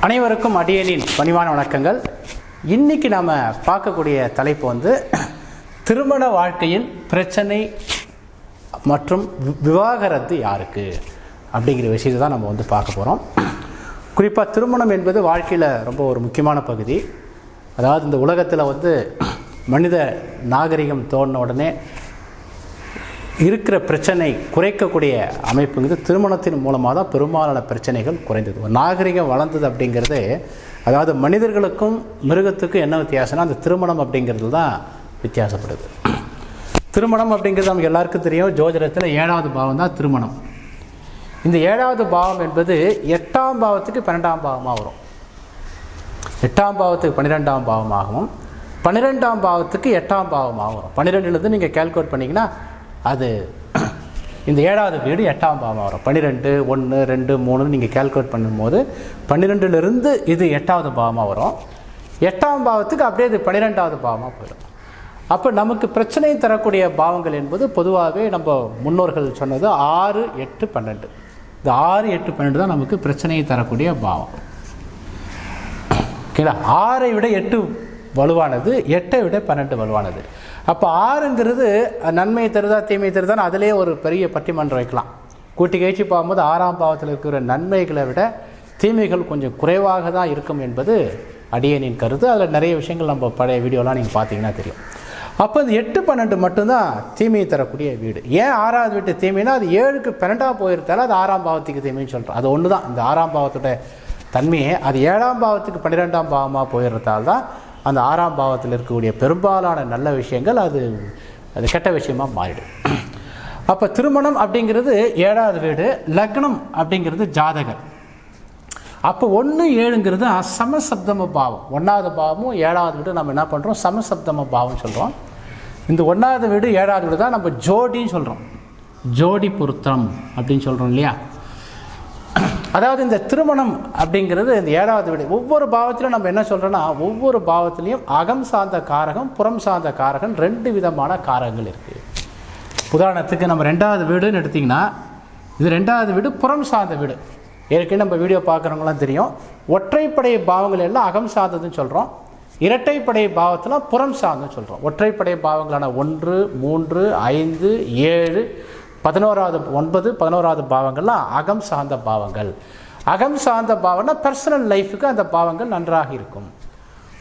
அனைவருக்கும் அடியனின் பணிவான வணக்கங்கள். இன்றைக்கி நாம் பார்க்கக்கூடிய தலைப்பு வந்து திருமண வாழ்க்கையில் பிரச்சனை மற்றும் வி- விவாகரத்து யாருக்கு? அப்படிங்கிற விஷயத்தை தான் நம்ம வந்து பார்க்க போகிறோம் குறிப்பாக திருமணம் என்பது வாழ்க்கையில் ரொம்ப ஒரு முக்கியமான பகுதி. அதாவது இந்த உலகத்தில் வந்து மனித நாகரிகம் தோணின உடனே இருக்கிற பிரச்சனை குறைக்கக்கூடிய அமைப்புங்கிறது திருமணத்தின் மூலமாக தான் பெரும்பாலான பிரச்சனைகள் குறைந்தது. ஒரு நாகரிகம் வளர்ந்தது அப்படிங்கிறது அதாவது மனிதர்களுக்கும் மிருகத்துக்கும் என்ன வித்தியாசம்னா அந்த திருமணம் அப்படிங்கிறது தான் வித்தியாசப்படுது. திருமணம் அப்படிங்கிறது நமக்கு எல்லாருக்கும் தெரியும். ஜோதிடத்தில் ஏழாவது பாவம் தான் திருமணம். இந்த ஏழாவது பாவம் என்பது எட்டாம் பாவத்துக்கு பன்னெண்டாம் பாவமாக வரும். எட்டாம் பாவத்துக்கு பன்னிரெண்டாம் பாவமாகவும் பன்னிரெண்டாம் பாவத்துக்கு எட்டாம் பாவமாகவும் வரும். பன்னிரெண்டுலேருந்து நீங்கள் கால்குலேட் பண்ணிங்கன்னா அது இந்த ஏழாவது வீடு எட்டாம் பாவமாக வரும் பன்னிரெண்டு ஒன்று ரெண்டு மூணுன்னு நீங்கள் கால்குலேட் பண்ணும்போது பன்னிரெண்டுலேருந்து இது எட்டாவது பாவமாக வரும் எட்டாம் பாவத்துக்கு அப்படியே இது பன்னிரெண்டாவது பாவமாக போயிடும். அப்போ நமக்கு பிரச்சனையை தரக்கூடிய பாவங்கள் என்பது பொதுவாகவே நம்ம முன்னோர்கள் சொன்னது ஆறு எட்டு பன்னெண்டு. இந்த ஆறு எட்டு பன்னெண்டு தான் நமக்கு பிரச்சனையை தரக்கூடிய பாவம். ஓகேங்களா? ஆறை விட எட்டு வலுவானது எட்டை விட பன்னெண்டு வலுவானது. அப்போ ஆறுங்கிறது நன்மை தருதா தீமை தருதான்னு அதிலே ஒரு பெரிய பட்டிமன்றம் வைக்கலாம். கூட்டி கழிச்சு பார்க்கும்போது ஆறாம் பாவத்தில் இருக்கிற நன்மைகளை விட தீமைகள் கொஞ்சம் குறைவாக தான் இருக்கும் என்பது அடியனின் கருத்து. அதில் நிறைய விஷயங்கள் நம்ம பழைய வீடியோலாம் நீங்கள் பார்த்தீங்கன்னா தெரியும். அப்போ இந்த எட்டு பன்னெண்டு மட்டும்தான் தீமையை தரக்கூடிய வீடு. ஏன் ஆறாவது வீட்டு தீமைனா அது ஏழுக்கு பன்னெண்டாக போயிருந்தாலும் அது ஆறாம் பாவத்துக்கு தீமைன்னு சொல்கிறோம் அது ஒன்று தான் இந்த ஆறாம் பாவத்தோட தன்மையே அது ஏழாம் பாவத்துக்கு பன்னிரெண்டாம் பாவமாக போயிடுறதால தான் அந்த ஆறாம் பாவத்தில் இருக்கக்கூடிய பெரும்பாலான நல்ல விஷயங்கள் அது அது கெட்ட விஷயமா மாறிடும். அப்போ திருமணம் அப்படிங்கிறது ஏழாவது வீடு லக்னம் அப்படிங்கிறது ஜாதகர் அப்போ ஒன்று ஏழுங்கிறது சமசப்தம பாவம். ஒன்றாவது பாவமும் ஏழாவது வீடு நம்ம என்ன பண்ணுறோம் சமசப்தம பாவம் சொல்கிறோம் இந்த ஒன்றாவது வீடு ஏழாவது வீடு தான் நம்ம ஜோடின்னு சொல்கிறோம் ஜோடி பொருத்தம் அப்படின்னு சொல்கிறோம் இல்லையா? அதாவது இந்த திருமணம் அப்படிங்கிறது இந்த ஏழாவது வீடு. ஒவ்வொரு பாவத்திலும் நம்ம என்ன சொல்கிறோன்னா ஒவ்வொரு பாவத்திலையும் அகம் சார்ந்த காரகம் புறம் சார்ந்த காரகம் ரெண்டு விதமான காரகங்கள் இருக்குது உதாரணத்துக்கு நம்ம ரெண்டாவது வீடுன்னு எடுத்திங்கன்னா இது ரெண்டாவது வீடு புறம் சார்ந்த வீடு. ஏற்கனவே நம்ம வீடியோ பார்க்குறவங்களாம் தெரியும். ஒற்றைப்படை பாவங்கள் எல்லாம் அகம் சார்ந்ததுன்னு சொல்கிறோம் இரட்டைப்படை பாவத்தில் புறம் சார்ந்துன்னு சொல்கிறோம் ஒற்றைப்படை பாவங்களான ஒன்று மூன்று ஐந்து ஏழு பதினோராவது ஒன்பது பதினோராவது பாவங்கள்லாம் அகம் சார்ந்த பாவங்கள். அகம் சார்ந்த பாவம்னா பர்சனல் லைஃபுக்கு அந்த பாவங்கள் நன்றாக இருக்கும்.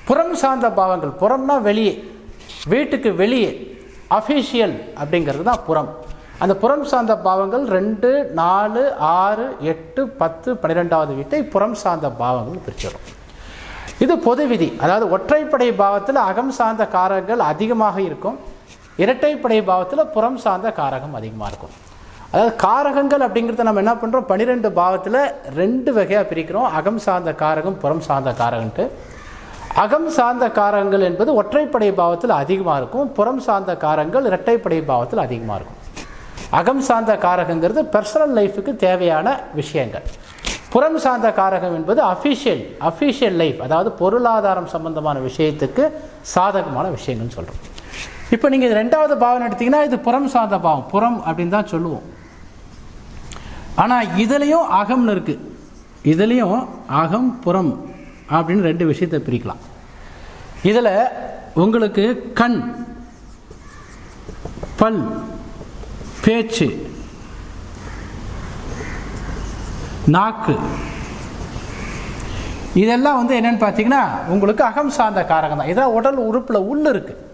புறம் சார்ந்த பாவங்கள் புறம்னா வெளியே வீட்டுக்கு வெளியே அஃபிஷியல் அப்படிங்கிறது தான் புறம். அந்த புறம் சார்ந்த பாவங்கள் ரெண்டு நாலு ஆறு எட்டு பத்து பன்னிரெண்டாவது வீட்டை புறம் சார்ந்த பாவங்கள் பிரிச்சிடும். இது பொது விதி. அதாவது ஒற்றைப்படை பாவத்தில் அகம் சார்ந்த காரங்கள் அதிகமாக இருக்கும். இரட்டைப்படை பாவத்தில் புறம் சார்ந்த காரகம் அதிகமாக இருக்கும். அதாவது காரகங்கள் அப்படிங்கிறத நம்ம என்ன பண்ணுறோம் பன்னிரெண்டு பாவத்தில் ரெண்டு வகையாக பிரிக்கிறோம். அகம் சார்ந்த காரகம் புறம் சார்ந்த காரகன்ட்டு அகம் சார்ந்த காரகங்கள் என்பது ஒற்றைப்படை பாவத்தில் அதிகமாக இருக்கும். புறம் சார்ந்த காரகங்கள் இரட்டைப்படை பாவத்தில் அதிகமாக இருக்கும். அகம் சார்ந்த காரகங்கிறது பர்சனல் லைஃபுக்கு தேவையான விஷயங்கள். புறம் சார்ந்த காரகம் என்பது அஃபிஷியல் அஃபிஷியல் லைஃப் அதாவது பொருளாதாரம் சம்பந்தமான விஷயத்துக்கு சாதகமான விஷயங்கள்னு சொல்கிறோம் இப்போ நீங்கள் ரெண்டாவது பாவம் எடுத்தீங்கன்னா இது புறம் சார்ந்த பாவம். புறம் அப்படின்னு தான் சொல்லுவோம். ஆனால் இதுலேயும் அகம்னு இருக்குது இதுலேயும் அகம் புறம் அப்படின்னு ரெண்டு விஷயத்தை பிரிக்கலாம். இதில் உங்களுக்கு கண் பல் பேச்சு நாக்கு. இதெல்லாம் வந்து என்னென்னு பார்த்தீங்கன்னா உங்களுக்கு அகம் சார்ந்த காரகம் தான் இதெல்லாம் உடல் உறுப்பில் உள்ள இருக்குது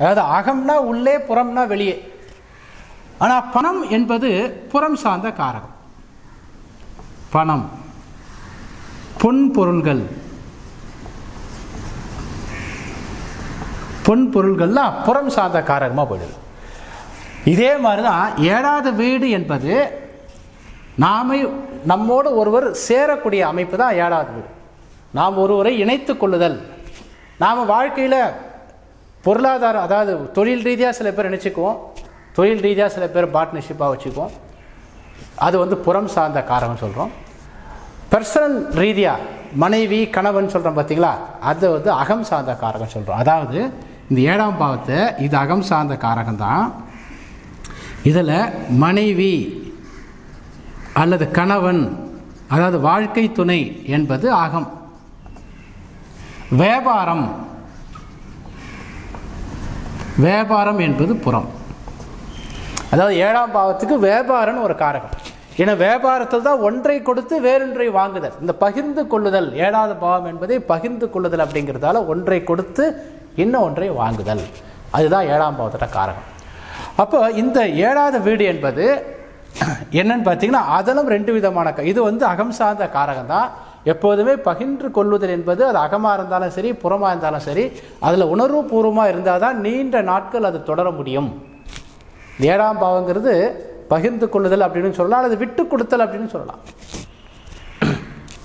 அதாவது அகம்னா உள்ளே புறம்னா வெளியே. ஆனால் பணம் என்பது புறம் சார்ந்த காரகம். பணம். பொன் பொருள்கள். பொன் பொருள்கள்லாம் புறம் சார்ந்த காரகமாக போயிடுது. இதே மாதிரி தான் ஏழாவது வீடு என்பது நாமே நம்மோடு ஒருவர் சேரக்கூடிய அமைப்பு தான் ஏழாவது வீடு. நாம் ஒருவரை இணைத்து கொள்ளுதல். நாம் வாழ்க்கையில் பொருளாதாரம் அதாவது தொழில் ரீதியாக சில பேர் நினச்சிக்குவோம். தொழில் ரீதியாக சில பேர் பார்ட்னர்ஷிப்பாக வச்சுக்குவோம். அது வந்து புறம் சார்ந்த காரகம் சொல்கிறோம் பர்சனல் ரீதியாக மனைவி கணவன் சொல்கிறோம் பார்த்தீங்களா அது வந்து அகம் சார்ந்த காரகம் சொல்கிறோம் அதாவது இந்த ஏழாம் பாவத்தை இது அகம் சார்ந்த காரகம்தான். இதில் மனைவி அல்லது கணவன் அதாவது வாழ்க்கை துணை என்பது அகம். வியாபாரம் வியாபாரம் என்பது புறம். அதாவது ஏழாம் பாவத்துக்கு வியாபாரம்னு ஒரு காரகம். ஏன்னா வியாபாரத்தில் தான் ஒன்றை கொடுத்து வேறொன்றை வாங்குதல். இந்த பகிர்ந்து கொள்ளுதல் ஏழாவது பாவம் என்பதை பகிர்ந்து கொள்ளுதல் அப்படிங்கிறதால ஒன்றை கொடுத்து இன்னும் ஒன்றை வாங்குதல். அதுதான் ஏழாம் பாவத்தோட காரகம். அப்போ இந்த ஏழாவது வீடு என்பது என்னன்னு பார்த்தீங்கன்னா அதெல்லாம் ரெண்டு விதமான க- இது வந்து அகம் சார்ந்த காரகம் தான் எப்போதுமே பகிர்ந்து கொள்ளுதல் என்பது அது அகமாக இருந்தாலும் சரி புறமாக இருந்தாலும் சரி அதில் உணர்வுபூர்வமாக இருந்தால் தான் நீண்ட நாட்கள் அது தொடர முடியும். ஏழாம் பாவங்கிறது பகிர்ந்து கொள்ளுதல் அப்படின்னு சொல்லலாம் அல்லது விட்டு கொடுத்தல் அப்படின்னு சொல்லலாம்.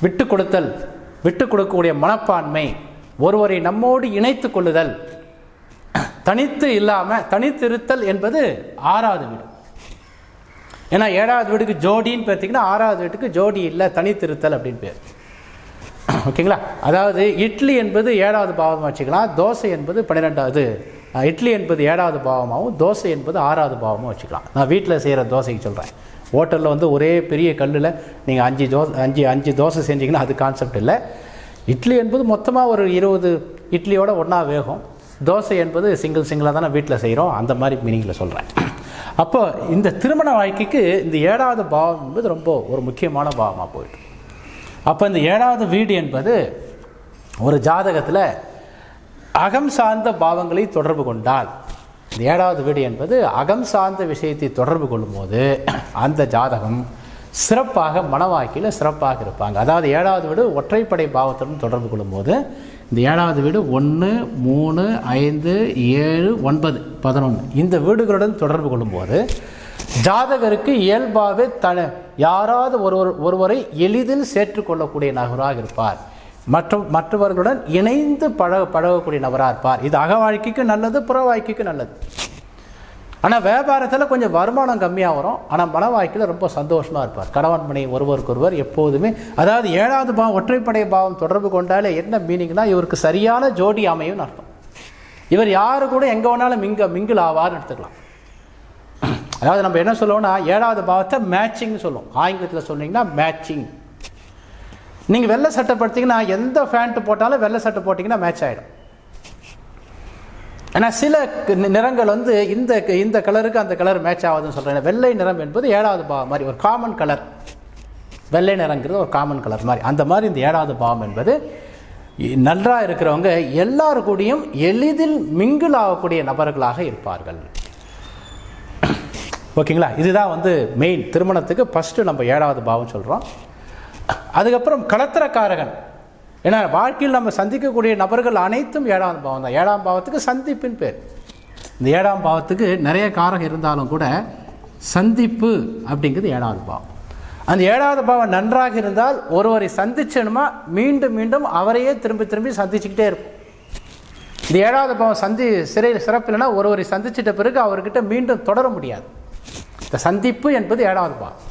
விட்டு கொடுத்தல் விட்டு கொடுக்கக்கூடிய மனப்பான்மை ஒருவரை நம்மோடு இணைத்து கொள்ளுதல் தனித்து இல்லாமல் தனித்திருத்தல் என்பது ஆறாவது வீடு. ஏன்னா ஏழாவது வீடுக்கு ஜோடின்னு பார்த்தீங்கன்னா ஆறாவது வீட்டுக்கு ஜோடி இல்லை தனித்திருத்தல் அப்படின்னு பேர். ஓகேங்களா? அதாவது இட்லி என்பது ஏழாவது பாவமாக வச்சுக்கலாம். தோசை என்பது பன்னிரெண்டாவது. இட்லி என்பது ஏழாவது பாவமாகவும் தோசை என்பது ஆறாவது பாவமாகவும் வச்சுக்கலாம். நான் வீட்டில் செய்கிற தோசைக்கு சொல்கிறேன். ஹோட்டலில் வந்து ஒரே பெரிய கல்லில் நீங்கள் அஞ்சு தோசை அஞ்சு அஞ்சு தோசை செஞ்சிங்கன்னா அது கான்செப்ட் இல்லை. இட்லி என்பது மொத்தமாக ஒரு இருபது இட்லியோட ஒன்றா வேகும். தோசை என்பது சிங்கிள் சிங்கிளாக தானே வீட்டில் செய்கிறோம். அந்த மாதிரி மீனிங்கில் சொல்கிறேன். அப்போது இந்த திருமண வாழ்க்கைக்கு இந்த ஏழாவது பாவம் என்பது ரொம்ப ஒரு முக்கியமான பாவமாக போயிட்டு அப்போ இந்த ஏழாவது வீடு என்பது ஒரு ஜாதகத்தில் அகம் சார்ந்த பாவங்களை தொடர்பு கொண்டால். இந்த ஏழாவது வீடு என்பது அகம் சார்ந்த விஷயத்தை தொடர்பு கொள்ளும்போது அந்த ஜாதகம் சிறப்பாக மனவாக்கியில் சிறப்பாக இருப்பாங்க. அதாவது ஏழாவது வீடு ஒற்றைப்படை பாவத்துடன் தொடர்பு கொள்ளும்போது இந்த ஏழாவது வீடு ஒன்று மூணு ஐந்து ஏழு ஒன்பது பதினொன்று இந்த வீடுகளுடன் தொடர்பு கொள்ளும்போது ஜாதகருக்கு இயல்பாகவே தன யாராவது ஒருவர் ஒருவரை எளிதில் சேர்த்துக்கொள்ளக்கூடிய நபராக இருப்பார். மற்ற மற்றவர்களுடன் இணைந்து பழக பழகக்கூடிய நபராக இருப்பார். இது அக வாழ்க்கைக்கு நல்லது புற வாழ்க்கைக்கு நல்லது. ஆனால் வியாபாரத்தில் கொஞ்சம் வருமானம் கம்மியாக வரும். ஆனால் மன வாழ்க்கையில் ரொம்ப சந்தோஷமாக இருப்பார். கணவன் மனை ஒருவருக்கொருவர் எப்போதுமே அதாவது ஏழாவது பாவம் ஒற்றைப்படை பாவம் தொடர்பு கொண்டாலே என்ன மீனிங்னா இவருக்கு சரியான ஜோடி அமையும்னு அர்த்தம். இவர் யாரு கூட எங்கே வேணாலும் மிங்க மிங்கிள் ஆவார்னு எடுத்துக்கலாம். அதாவது நம்ம என்ன சொல்லுவோம்னா ஏழாவது பாவத்தை மேட்சிங்னு சொல்லுவோம். ஆங்கிலத்தில் சொன்னீங்கன்னா மேட்சிங் நீங்கள் வெள்ளை சட்டை படுத்தீங்கன்னா எந்த ஃபேண்ட்டு போட்டாலும் வெள்ளை சட்டை போட்டிங்கன்னா மேட்ச் ஆகிடும் ஏன்னா சில நிறங்கள் வந்து இந்த க- இந்த கலருக்கு அந்த கலர் மேட்ச் ஆகுதுன்னு சொல்கிறேன் வெள்ளை நிறம் என்பது ஏழாவது பாவம் மாதிரி ஒரு காமன் கலர் வெள்ளை நிறங்கிறது ஒரு காமன் கலர் மாதிரி. அந்த மாதிரி இந்த ஏழாவது பாவம் என்பது நன்றாக இருக்கிறவங்க எல்லாரு கூடயும் எளிதில் மிங்கிள் ஆகக்கூடிய நபர்களாக இருப்பார்கள். ஓகேங்களா? இதுதான் வந்து மெயின் திருமணத்துக்கு ஃபஸ்ட்டு நம்ம ஏழாவது பாவம் சொல்கிறோம் அதுக்கப்புறம் களத்திரக்காரகன் ஏன்னா வாழ்க்கையில் நம்ம சந்திக்கக்கூடிய நபர்கள் அனைத்தும் ஏழாம் பாவம் தான். ஏழாம் பாவத்துக்கு சந்திப்பின் பேர். இந்த ஏழாம் பாவத்துக்கு நிறைய காரகம் இருந்தாலும் கூட சந்திப்பு அப்படிங்கிறது ஏழாவது பாவம். அந்த ஏழாவது பாவம் நன்றாக இருந்தால் ஒருவரை சந்திச்சணுமா மீண்டும் மீண்டும் அவரையே திரும்பி திரும்பி சந்திச்சுக்கிட்டே இருக்கும். இந்த ஏழாவது பாவம் சந்தி சிறையில் சிறப்பு இல்லைன்னா ஒருவரை சந்திச்சிட்ட பிறகு அவர்கிட்ட மீண்டும் தொடர முடியாது. இந்த சந்திப்பு என்பது ஏழாவது பாவம்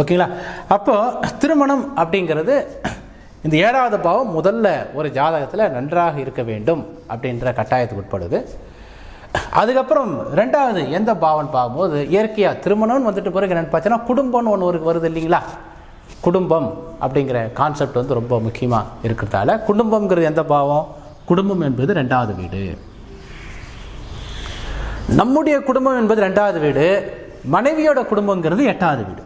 ஓகேங்களா? அப்போது திருமணம் அப்படிங்கிறது இந்த ஏழாவது பாவம் முதல்ல ஒரு ஜாதகத்தில் நன்றாக இருக்க வேண்டும் அப்படின்ற கட்டாயத்துக்கு உட்படுது. அதுக்கப்புறம் ரெண்டாவது எந்த பாவம் பார்க்கும்போது இயற்கையாக திருமணம்னு வந்துட்டு பிறகு என்னென்னு பார்த்தீங்கன்னா குடும்பம்னு ஒன்று ஒரு வருது இல்லைங்களா? குடும்பம் அப்படிங்கிற கான்செப்ட் வந்து ரொம்ப முக்கியமாக இருக்கிறதால குடும்பம்ங்கிறது எந்த பாவம்? குடும்பம் என்பது ரெண்டாவது வீடு. நம்முடைய குடும்பம் என்பது ரெண்டாவது வீடு மனைவியோட குடும்பங்கிறது எட்டாவது வீடு.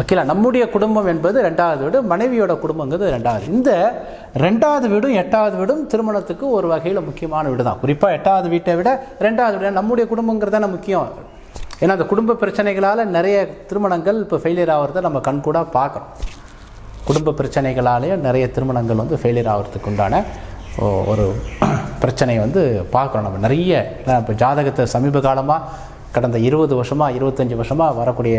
ஓகேலா? நம்முடைய குடும்பம் என்பது ரெண்டாவது வீடு மனைவியோட குடும்பங்கிறது ரெண்டாவது. இந்த ரெண்டாவது வீடும் எட்டாவது வீடும் திருமணத்துக்கு ஒரு வகையில் முக்கியமான வீடு தான் குறிப்பாக எட்டாவது வீட்டை விட ரெண்டாவது வீடு நம்முடைய குடும்பங்கிறது தானே முக்கியம். ஏன்னா அந்த குடும்ப பிரச்சனைகளால் நிறைய திருமணங்கள் இப்போ ஃபெயிலியர் ஆகிறத நம்ம கண்கூடாக பார்க்குறோம் குடும்ப பிரச்சனைகளாலேயே நிறைய திருமணங்கள் வந்து ஃபெயிலியர் ஆகிறதுக்கு உண்டான ஒரு பிரச்சனையை வந்து பார்க்குறோம் நம்ம நிறைய இப்போ ஜாதகத்தை சமீப காலமாக கடந்த இருபது வருஷமாக இருபத்தஞ்சி வருஷமாக வரக்கூடிய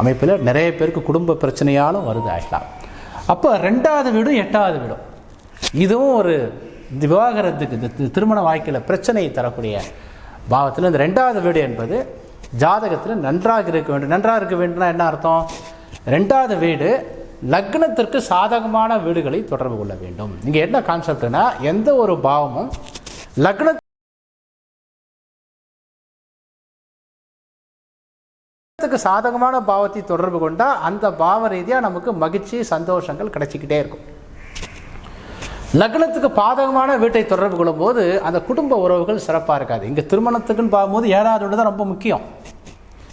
அமைப்பில் நிறைய பேருக்கு குடும்ப பிரச்சனையாலும் வருது ஆகலாம் அப்போ ரெண்டாவது வீடும் எட்டாவது வீடும். இதுவும் ஒரு இந்த விவாகரத்துக்கு இந்த திருமண வாழ்க்கையில் பிரச்சனையை தரக்கூடிய பாவத்தில் இந்த ரெண்டாவது வீடு என்பது ஜாதகத்தில் நன்றாக இருக்க வேண்டும். நன்றாக இருக்க வேண்டும்னா என்ன அர்த்தம்? ரெண்டாவது வீடு லக்னத்திற்கு சாதகமான வீடுகளை தொடர்பு கொள்ள வேண்டும். இங்கே என்ன கான்செப்ட்னா எந்த ஒரு பாவமும் லக்ன லக்னத்துக்கு சாதகமான பாவத்தை தொடர்பு கொண்டா அந்த பாவ ரீதியாக நமக்கு மகிழ்ச்சி சந்தோஷங்கள் கிடைச்சிக்கிட்டே இருக்கும். லக்னத்துக்கு பாதகமான வீட்டை தொடர்பு கொள்ளும்போது அந்த குடும்ப உறவுகள் சிறப்பாக இருக்காது. இங்கே திருமணத்துக்குன்னு பார்க்கும்போது ஏழாவது வீடு தான் ரொம்ப முக்கியம்.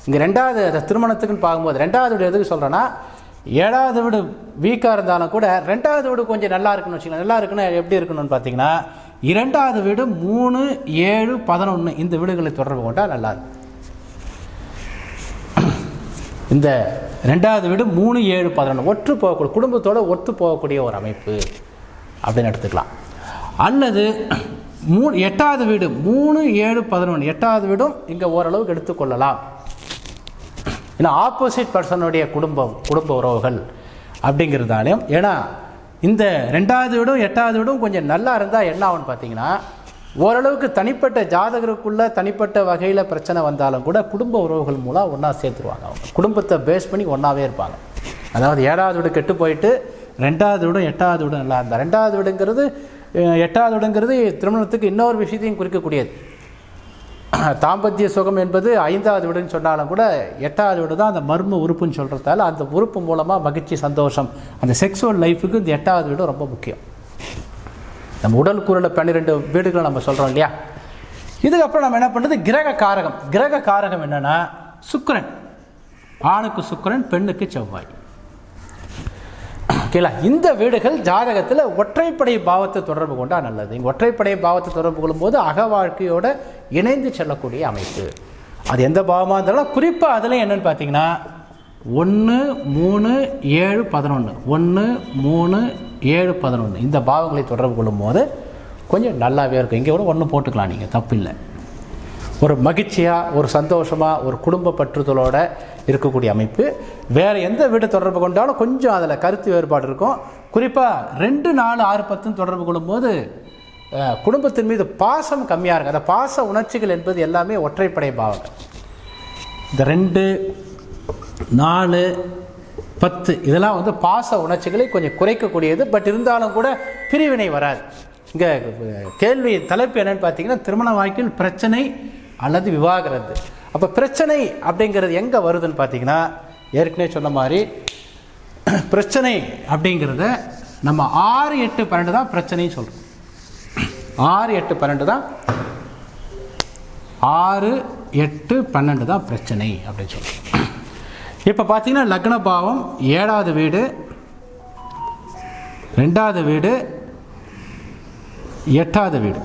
இங்கே ரெண்டாவது அந்த திருமணத்துக்குன்னு பார்க்கும்போது ரெண்டாவது வீடு எதுக்கு சொல்கிறேன்னா ஏழாவது வீடு வீக்காக இருந்தாலும் கூட ரெண்டாவது வீடு கொஞ்சம் நல்லா இருக்குன்னு வச்சுக்கலாம் நல்லா இருக்குன்னா எப்படி இருக்கணும்னு பார்த்தீங்கன்னா இரண்டாவது வீடு மூணு ஏழு பதினொன்று இந்த வீடுகளை தொடர்பு கொண்டால் நல்லா இருக்கும். இந்த ரெண்டாவது வீடு மூணு ஏழு பதினொன்று ஒற்று போகக்கூடிய குடும்பத்தோட ஒத்து போகக்கூடிய ஒரு அமைப்பு அப்படின்னு எடுத்துக்கலாம். அல்லது மூணு எட்டாவது வீடு மூணு ஏழு பதினொன்று எட்டாவது வீடும் இங்கே ஓரளவுக்கு எடுத்துக்கொள்ளலாம். ஏன்னா ஆப்போசிட் பர்சனுடைய குடும்பம் குடும்ப உறவுகள் அப்படிங்கிறதாலையும் ஏன்னா இந்த ரெண்டாவது வீடும் எட்டாவது வீடும் கொஞ்சம் நல்லா இருந்தால் என்ன ஆகும்னு பார்த்தீங்கன்னா ஓரளவுக்கு தனிப்பட்ட ஜாதகருக்குள்ளே தனிப்பட்ட வகையில் பிரச்சனை வந்தாலும் கூட குடும்ப உறவுகள் மூலம் ஒன்றா சேர்த்துருவாங்க அவங்க. குடும்பத்தை பேஸ் பண்ணி ஒன்றாவே இருப்பாங்க. அதாவது ஏழாவது வீடு கெட்டு போயிட்டு ரெண்டாவது வீடும் எட்டாவது வீடும் நல்லா இருந்தால் ரெண்டாவது வீடுங்கிறது எட்டாவது வீடுங்கிறது திருமணத்துக்கு இன்னொரு விஷயத்தையும் குறிக்கக்கூடியது. தாம்பத்திய சுகம் என்பது ஐந்தாவது வீடுன்னு சொன்னாலும் கூட எட்டாவது வீடு தான் அந்த மர்ம உறுப்புன்னு சொல்கிறதால அந்த உறுப்பு மூலமாக மகிழ்ச்சி சந்தோஷம் அந்த செக்ஸுவல் லைஃபுக்கு இந்த எட்டாவது வீடு ரொம்ப முக்கியம். நம்ம உடல் குரலில் பன்னிரெண்டு வீடுகளை நம்ம சொல்கிறோம் இல்லையா? இதுக்கப்புறம் நம்ம என்ன பண்ணுறது கிரக காரகம். கிரக காரகம் என்னன்னா சுக்கரன். ஆணுக்கு சுக்கரன் பெண்ணுக்கு செவ்வாய். ஓகேங்களா இந்த வீடுகள் ஜாதகத்தில் ஒற்றைப்படை பாவத்தை தொடர்பு கொண்டால் நல்லது. இங்கே ஒற்றைப்படை பாவத்தை தொடர்பு கொள்ளும்போது அக வாழ்க்கையோட இணைந்து செல்லக்கூடிய அமைப்பு. அது எந்த பாவமாக இருந்தாலும் குறிப்பாக அதில் என்னன்னு பார்த்தீங்கன்னா ஒன்று மூணு ஏழு பதினொன்று ஒன்று மூணு ஏழு பதினொன்று இந்த பாவங்களை தொடர்பு கொள்ளும்போது கொஞ்சம் நல்லாவே இருக்கும். இங்கே கூட ஒன்று போட்டுக்கலாம் நீங்கள் தப்பு இல்லை. ஒரு மகிழ்ச்சியாக ஒரு சந்தோஷமாக ஒரு குடும்ப பற்றுதலோட இருக்கக்கூடிய அமைப்பு. வேறு எந்த வீடு தொடர்பு கொண்டாலும் கொஞ்சம் அதில் கருத்து வேறுபாடு இருக்கும். குறிப்பாக ரெண்டு நாலு ஆறு பத்துன்னு தொடர்பு கொள்ளும்போது குடும்பத்தின் மீது பாசம் கம்மியாக இருக்கும் அந்த பாச உணர்ச்சிகள் என்பது எல்லாமே ஒற்றைப்படை பாவங்கள். இந்த ரெண்டு நாலு பத்து இதெல்லாம் வந்து பாச உணர்ச்சிகளை கொஞ்சம் குறைக்கக்கூடியது. பட் இருந்தாலும் கூட பிரிவினை வராது. இங்கே கேள்வி தலைப்பு என்னென்னு பார்த்தீங்கன்னா திருமண வாழ்க்கையில் பிரச்சனை அல்லது விவாகரத்து. அப்போ பிரச்சனை அப்படிங்கிறது எங்கே வருதுன்னு பார்த்தீங்கன்னா ஏற்கனவே சொன்ன மாதிரி பிரச்சனை அப்படிங்கிறத நம்ம ஆறு எட்டு பன்னெண்டு தான் பிரச்சனைன்னு சொல்கிறோம் ஆறு எட்டு பன்னெண்டு தான் ஆறு எட்டு பன்னெண்டு தான் பிரச்சனை அப்படின்னு சொல்கிறோம் இப்போ பார்த்தீங்கன்னா லக்ன பாவம் ஏழாவது வீடு ரெண்டாவது வீடு எட்டாவது வீடு.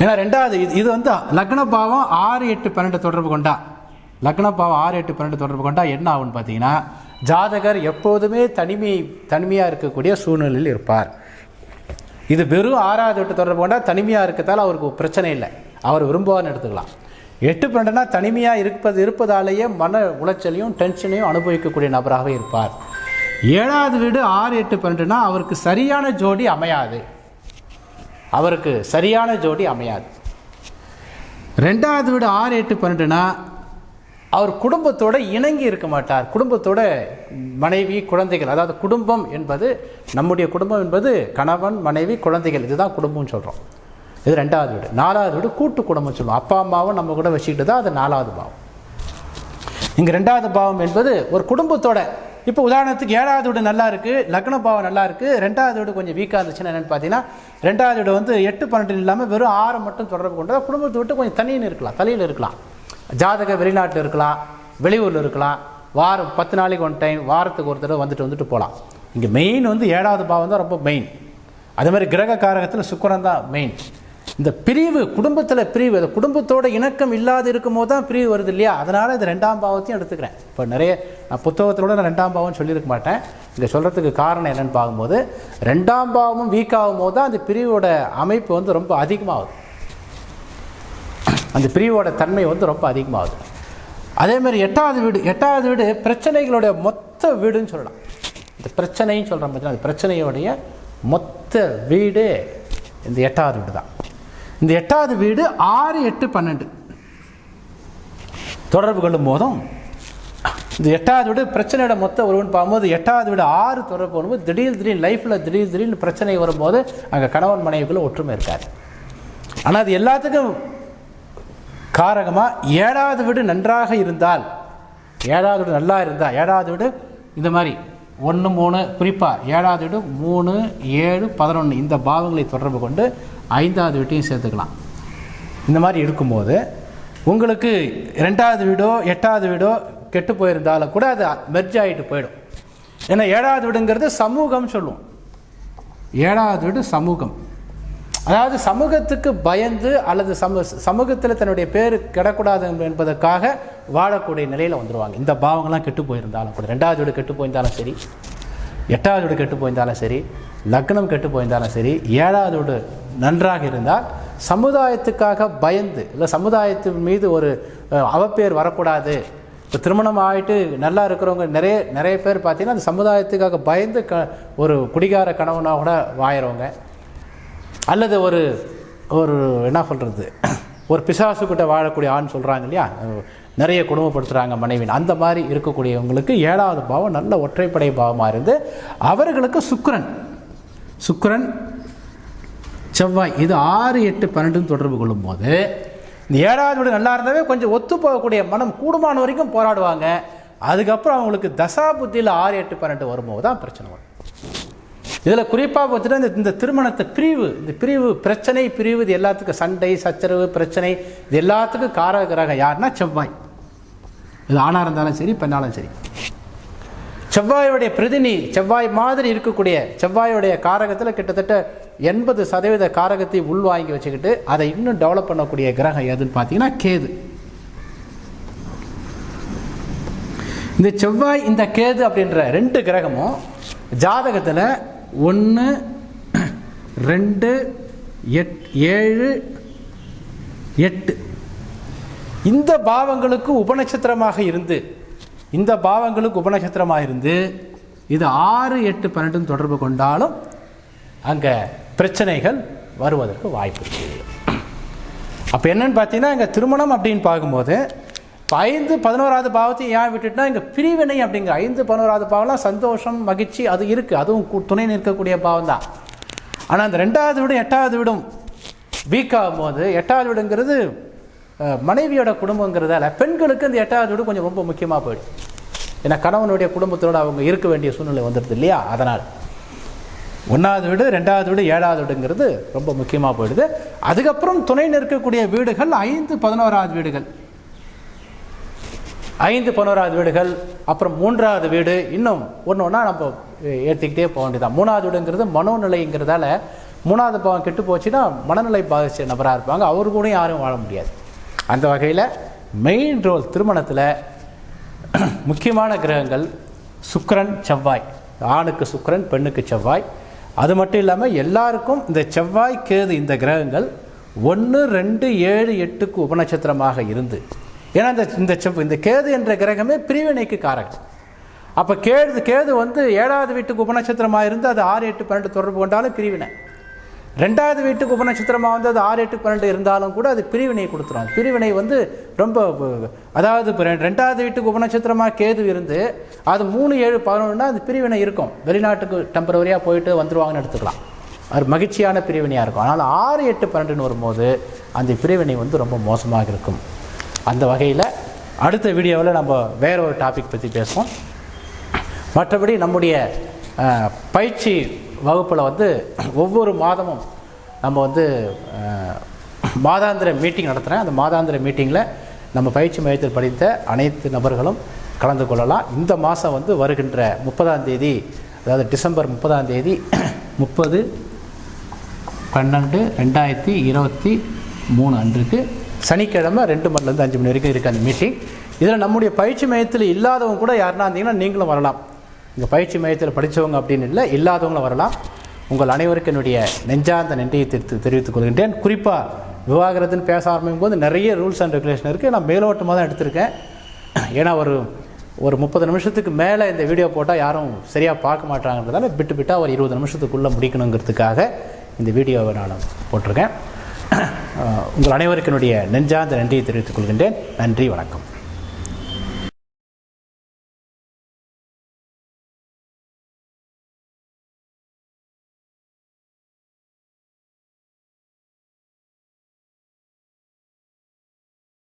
ஏன்னா ரெண்டாவது இது இது வந்து லக்ன பாவம் ஆறு எட்டு பன்னெண்டு தொடர்பு கொண்டா. லக்ன பாவம் ஆறு எட்டு பன்னெண்டு தொடர்பு கொண்டா என்ன ஆகும்னு பார்த்தீங்கன்னா ஜாதகர் எப்போதுமே தனிமை தனிமையாக இருக்கக்கூடிய சூழ்நிலையில் இருப்பார். இது வெறும் ஆறாவது எட்டு தொடர்பு கொண்டா தனிமையாக இருக்கிறதால அவருக்கு பிரச்சனை இல்லை. அவர் விரும்புவார்னு எடுத்துக்கலாம். எட்டு பன்னெண்டுனா தனிமையாக இருப்பது இருப்பதாலேயே மன உளைச்சலையும் டென்ஷனையும் அனுபவிக்கக்கூடிய நபராக இருப்பார். ஏழாவது வீடு ஆறு எட்டு பன்னெண்டுனா அவருக்கு சரியான ஜோடி அமையாது. அவருக்கு சரியான ஜோடி அமையாது. ரெண்டாவது வீடு ஆறு எட்டு பன்னெண்டுனா அவர் குடும்பத்தோடு இணங்கி இருக்க மாட்டார். குடும்பத்தோட மனைவி குழந்தைகள் அதாவது குடும்பம் என்பது நம்முடைய குடும்பம் என்பது கணவன் மனைவி குழந்தைகள் இதுதான் குடும்பம்னு சொல்கிறோம் இது ரெண்டாவது வீடு. நாலாவது வீடு கூட்டு குடும்பம் சொல்லுவோம். அப்பா அம்மாவும் நம்ம கூட வச்சுக்கிட்டு தான் அது நாலாவது பாவம். இங்கே ரெண்டாவது பாவம் என்பது ஒரு குடும்பத்தோட இப்போ உதாரணத்துக்கு ஏழாவது வீடு நல்லா இருக்குது லக்ன பாவம் நல்லா இருக்குது ரெண்டாவது வீடு கொஞ்சம் வீக்காக இருந்துச்சுன்னா என்னென்னு பார்த்தீங்கன்னா ரெண்டாவது வீடு வந்து எட்டு பன்னெண்டு இல்லாமல் வெறும் ஆறு மட்டும் தொடர்பு கொண்டா குடும்பத்தை விட்டு கொஞ்சம் தனியில் இருக்கலாம் தலையில் இருக்கலாம். ஜாதக வெளிநாட்டில் இருக்கலாம் வெளியூரில் இருக்கலாம் வாரம் பத்து நாளைக்கு ஒன் டைம் வாரத்துக்கு ஒரு தடவை வந்துட்டு வந்துட்டு போகலாம் இங்கே மெயின் வந்து ஏழாவது பாவம் தான் ரொம்ப மெயின் அதே மாதிரி கிரக காரகத்தில் சுக்கரம் தான் மெயின் இந்த பிரிவு குடும்பத்தில் பிரிவு அது குடும்பத்தோட இணக்கம் இல்லாது இருக்கும்போது தான் பிரிவு வருது இல்லையா? அதனால் இது ரெண்டாம் பாவத்தையும் எடுத்துக்கிறேன். இப்போ நிறைய நான் புத்தகத்தோட நான் ரெண்டாம் பாவம் சொல்லியிருக்க மாட்டேன். இங்கே சொல்கிறதுக்கு காரணம் என்னென்னு பார்க்கும்போது ரெண்டாம் பாவமும் வீக் ஆகும் போது தான் அந்த பிரிவோட அமைப்பு வந்து ரொம்ப அதிகமாகுது. அந்த பிரிவோட தன்மை வந்து ரொம்ப அதிகமாகுது. அதே மாதிரி எட்டாவது வீடு எட்டாவது வீடு பிரச்சனைகளுடைய மொத்த வீடுன்னு சொல்லலாம். இந்த பிரச்சனைன்னு சொல்கிறோம் பார்த்தீங்கன்னா அந்த பிரச்சனையோடைய மொத்த வீடு இந்த எட்டாவது வீடு தான் இந்த எட்டாவது வீடு ஆறு எட்டு பன்னெண்டு. தொடர்பு கொள்ளும் போதும் இந்த எட்டாவது வீடு பிரச்சனையோட மொத்த ஒருவன் பார்க்கும்போது எட்டாவது வீடு ஆறு தொடர்பு கொள்ளும்போது திடீர் திடீர் லைஃப்பில் திடீர் திடீர்னு பிரச்சனை வரும்போது அங்கே கணவன் மனைவிக்குள்ளே ஒற்றுமை இருக்காது. ஆனால் அது எல்லாத்துக்கும் காரகமாக ஏழாவது வீடு நன்றாக இருந்தால் ஏழாவது வீடு நல்லா இருந்தால் ஏழாவது வீடு இந்த மாதிரி ஒன்று மூணு குறிப்பாக ஏழாவது வீடு மூணு ஏழு பதினொன்று இந்த பாவங்களை தொடர்பு கொண்டு ஐந்தாவது வீட்டையும் சேர்த்துக்கலாம். இந்த மாதிரி இருக்கும்போது உங்களுக்கு ரெண்டாவது வீடோ எட்டாவது வீடோ கெட்டு போயிருந்தாலும் கூட அது மெர்ஜ் ஆகிட்டு போயிடும். ஏன்னா ஏழாவது வீடுங்கிறது சமூகம் சொல்லுவோம். ஏழாவது வீடு சமூகம். அதாவது சமூகத்துக்கு பயந்து அல்லது சமூ சமூகத்தில் தன்னுடைய பேர் கிடக்கூடாது என்பதற்காக வாழக்கூடிய நிலையில் வந்துடுவாங்க இந்த பாவங்கள்லாம் கெட்டு போயிருந்தாலும் கூட ரெண்டாவது வீடு கெட்டு போயிருந்தாலும் சரி. எட்டாவது வீடு கெட்டு போயிருந்தாலும் சரி லக்னம் கெட்டு போயிருந்தாலும் சரி ஏழாவது வீடு நன்றாக இருந்தால் சமுதாயத்துக்காக பயந்து இல்லை சமுதாயத்தின் மீது ஒரு அவப்பேர் வரக்கூடாது. இப்போ திருமணம் ஆகிட்டு நல்லா இருக்கிறவங்க நிறைய நிறைய பேர் பார்த்தீங்கன்னா அந்த சமுதாயத்துக்காக பயந்து க ஒரு குடிகார கணவனாக கூட வாயிறவங்க. அல்லது ஒரு ஒரு என்ன சொல்கிறது ஒரு பிசாசுக்கிட்ட வாழக்கூடிய ஆண் சொல்கிறாங்க இல்லையா? நிறைய குடும்பப்படுத்துகிறாங்க மனைவின். அந்த மாதிரி இருக்கக்கூடியவங்களுக்கு ஏழாவது பாவம் நல்ல ஒற்றைப்படை பாவமாக இருந்து அவர்களுக்கு சுக்கரன். சுக்கரன் செவ்வாய் இது ஆறு எட்டு பன்னெண்டுன்னு தொடர்பு கொள்ளும்போது இந்த ஏழாவது வீடு நல்லா இருந்தாவே கொஞ்சம் ஒத்து போகக்கூடிய மனம் கூடுமான வரைக்கும் போராடுவாங்க. அதுக்கப்புறம் அவங்களுக்கு தசா புத்தியில் ஆறு எட்டு பன்னெண்டு வரும்போது தான் பிரச்சனை வரும். இதில் குறிப்பாக பார்த்துட்டு இந்த இந்த திருமணத்தை பிரிவு இந்த பிரிவு பிரச்சனை பிரிவு இது எல்லாத்துக்கும் சண்டை சச்சரவு பிரச்சனை இது எல்லாத்துக்கும் காரக கிரகம் யாருன்னா செவ்வாய். இது ஆணாக இருந்தாலும் சரி பெண்ணாலும் சரி. செவ்வாயுடைய பிரதினி செவ்வாய் மாதிரி இருக்கக்கூடிய செவ்வாயுடைய காரகத்தில் கிட்டத்தட்ட எண்பது சதவீத காரகத்தை உள்வாங்கி வச்சுக்கிட்டு அதை இன்னும் டெவலப் பண்ணக்கூடிய கிரகம் எதுன்னு பார்த்தீங்கன்னா கேது. இந்த செவ்வாய் இந்த கேது அப்படின்ற ரெண்டு கிரகமும் ஜாதகத்தில் ஒன்று ரெண்டு எட் ஏழு எட்டு. இந்த பாவங்களுக்கு உபநட்சத்திரமாக இருந்து இந்த பாவங்களுக்கு உபநட்சத்திரமாக இருந்து இது ஆறு எட்டு பன்னெண்டும் தொடர்பு கொண்டாலும் அங்கே பிரச்சனைகள் வருவதற்கு வாய்ப்பு இருக்குது அப்போ என்னன்னு பார்த்தீங்கன்னா இங்கே திருமணம் அப்படின்னு பார்க்கும்போது இப்போ ஐந்து பதினோராவது பாவத்தையும் ஏன் விட்டுட்டுனா இங்கே பிரிவினை அப்படிங்கிற ஐந்து பதினோராவது பாவம்லாம் சந்தோஷம் மகிழ்ச்சி அது இருக்குது அதுவும் துணை நிற்கக்கூடிய பாவம் தான் ஆனால் அந்த ரெண்டாவது வீடும் எட்டாவது வீடும் வீக் ஆகும்போது எட்டாவது வீடுங்கிறது மனைவியோட குடும்பங்கிறதால பெண்களுக்கு இந்த எட்டாவது வீடு கொஞ்சம் ரொம்ப முக்கியமாக போயிடும் ஏன்னா கணவனுடைய குடும்பத்தோடு அவங்க இருக்க வேண்டிய சூழ்நிலை வந்துடுது இல்லையா? அதனால் ஒன்றாவது வீடு ரெண்டாவது வீடு ஏழாவது வீடுங்கிறது ரொம்ப முக்கியமாக போயிடுது. அதுக்கப்புறம் துணை நிற்கக்கூடிய வீடுகள் ஐந்து பதினோராவது வீடுகள். ஐந்து பதினோராவது வீடுகள் அப்புறம் மூன்றாவது வீடு இன்னும் ஒன்று ஒன்றா நம்ம ஏற்றிக்கிட்டே போக வேண்டியதான் மூணாவது வீடுங்கிறது மனோநிலைங்கிறதால மூணாவது பாவம் கெட்டு போச்சுன்னா மனநிலை பாதிச்ச நபராக இருப்பாங்க. அவரு கூட யாரும் வாழ முடியாது. அந்த வகையில் மெயின் ரோல் திருமணத்தில் முக்கியமான கிரகங்கள் சுக்கரன் செவ்வாய். ஆணுக்கு சுக்கிரன் பெண்ணுக்கு செவ்வாய். அது மட்டும் இல்லாமல் எல்லாருக்கும் இந்த செவ்வாய் கேது இந்த கிரகங்கள் ஒன்று ரெண்டு ஏழு எட்டுக்கு உபநட்சத்திரமாக இருந்து. ஏன்னா இந்த இந்த செவ் இந்த கேது என்ற கிரகமே பிரிவினைக்கு காரகம் அப்போ கேது கேது வந்து ஏழாவது வீட்டுக்கு உபநட்சத்திரமாக இருந்து அது ஆறு எட்டு பன்னெண்டு தொடர்பு கொண்டாலும் பிரிவினை. ரெண்டாவது வீட்டுக்கு உபநட்சத்திரமாக வந்து அது ஆறு எட்டு பன்னெண்டு இருந்தாலும் கூட அது பிரிவினை கொடுத்துரும். பிரிவினை வந்து ரொம்ப அதாவது ரெண்டாவது வீட்டுக்கு உபநட்சத்திரமாக கேது இருந்து அது மூணு ஏழு பதினொன்றுனா அது பிரிவினை இருக்கும். வெளிநாட்டுக்கு டெம்பரவரியாக போயிட்டு வந்துடுவாங்கன்னு எடுத்துக்கலாம். அது மகிழ்ச்சியான பிரிவினையாக இருக்கும். ஆனால் ஆறு எட்டு பன்னெண்டுன்னு வரும்போது அந்த பிரிவினை வந்து ரொம்ப மோசமாக இருக்கும். அந்த வகையில் அடுத்த வீடியோவில் நம்ம வேற ஒரு டாபிக் பற்றி பேசுவோம். மற்றபடி நம்முடைய பயிற்சி வகுப்பில் வந்து ஒவ்வொரு மாதமும் நம்ம வந்து மாதாந்திர மீட்டிங் நடத்துகிறேன் அந்த மாதாந்திர மீட்டிங்கில் நம்ம பயிற்சி மையத்தில் படித்த அனைத்து நபர்களும் கலந்து கொள்ளலாம். இந்த மாதம் வந்து வருகின்ற முப்பதாம் தேதி அதாவது டிசம்பர் முப்பதாம் தேதி முப்பது பன்னெண்டு ரெண்டாயிரத்தி இருபத்தி மூணு அன்றுக்கு சனிக்கிழமை ரெண்டு மணிலேருந்து அஞ்சு மணி வரைக்கும் இருக்குது அந்த மீட்டிங் இதில் நம்முடைய பயிற்சி மையத்தில் இல்லாதவங்க கூட யாருன்னா இருந்தீங்கன்னா நீங்களும் வரலாம். இங்கே பயிற்சி மையத்தில் படித்தவங்க அப்படின்னு இல்லை இல்லாதவங்களும் வரலாம். உங்கள் அனைவருக்கும் என்னுடைய நெஞ்சார்ந்த நன்றியை தெரிவித்து தெரிவித்துக் கொள்கின்றேன். குறிப்பாக விவாகரத்துன்னு பேச ஆரம்பிக்கும் போது நிறைய ரூல்ஸ் அண்ட் ரெகுலேஷன் இருக்குது நான் மேலோட்டமாக தான் எடுத்திருக்கேன். ஏன்னா ஒரு ஒரு முப்பது நிமிஷத்துக்கு மேலே இந்த வீடியோ போட்டால் யாரும் சரியாக பார்க்க மாட்டாங்கன்றதால விட்டு விட்டால் ஒரு இருபது நிமிஷத்துக்குள்ளே முடிக்கணுங்கிறதுக்காக இந்த வீடியோவை நான் போட்டிருக்கேன். உங்கள் அனைவருக்கு என்னுடைய நெஞ்சார்ந்த நன்றியை தெரிவித்துக் கொள்கின்றேன். நன்றி வணக்கம்.